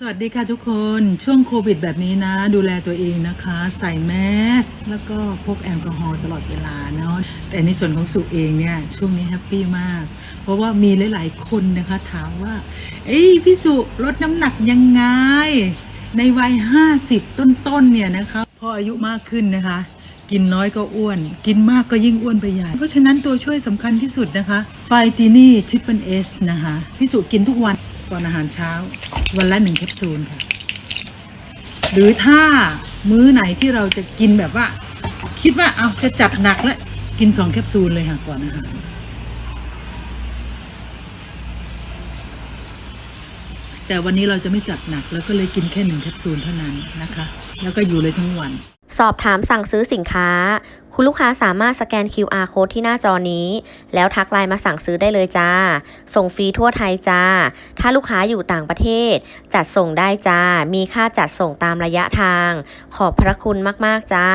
สวัสดีค่ะทุกคนช่วงโควิดแบบนี้นะ ดูแลตัวเองนะคะ ใส่แมสแล้วก็พกแอลกอฮอล์ตลอดเวลาเนาะแต่ในส่วนของสุเองเนี่ย ช่วงนี้แฮปปี้มาก เพราะว่ามีหลายๆคนนะคะ ถามว่า เอ้ยพี่สุลดน้ำหนักยังไง ในวัย 50 ต้นๆเนี่ยนะคะ พออายุมากขึ้นนะคะ กินน้อยก็อ้วน กินมากก็ยิ่งอ้วนไปใหญ่ เพราะฉะนั้นตัวช่วยสำคัญที่สุดนะคะไฟตินี่ทิปเปิลเอสนะคะพี่สุกินทุกวันก่อนอาหารเช้า วันละหนึ่งแคปซูลค่ะ หรือถ้ามื้อไหนที่เราจะกินแบบว่า คิดว่าเอาจะจัดหนักแล้วกินสองแคปซูลเลยค่ะก่อนอาหารแต่วันนี้เราจะไม่จัดหนักแล้วก็เลยกินแค่หนึ่งแคปซูลเท่านั้นนะคะ แล้วก็อยู่เลยทั้งวัน สอบถามสั่งซื้อสินค้า คุณลูกค้าสามารถสแกน QR code ที่หน้าจอนี้ แล้วทักไลน์มาสั่งซื้อได้เลยจ้า ส่งฟรีทั่วไทยจ้า ถ้าลูกค้าอยู่ต่างประเทศ จัดส่งได้จ้า มีค่าจัดส่งตามระยะทาง ขอบพระคุณมาก ๆ จ้า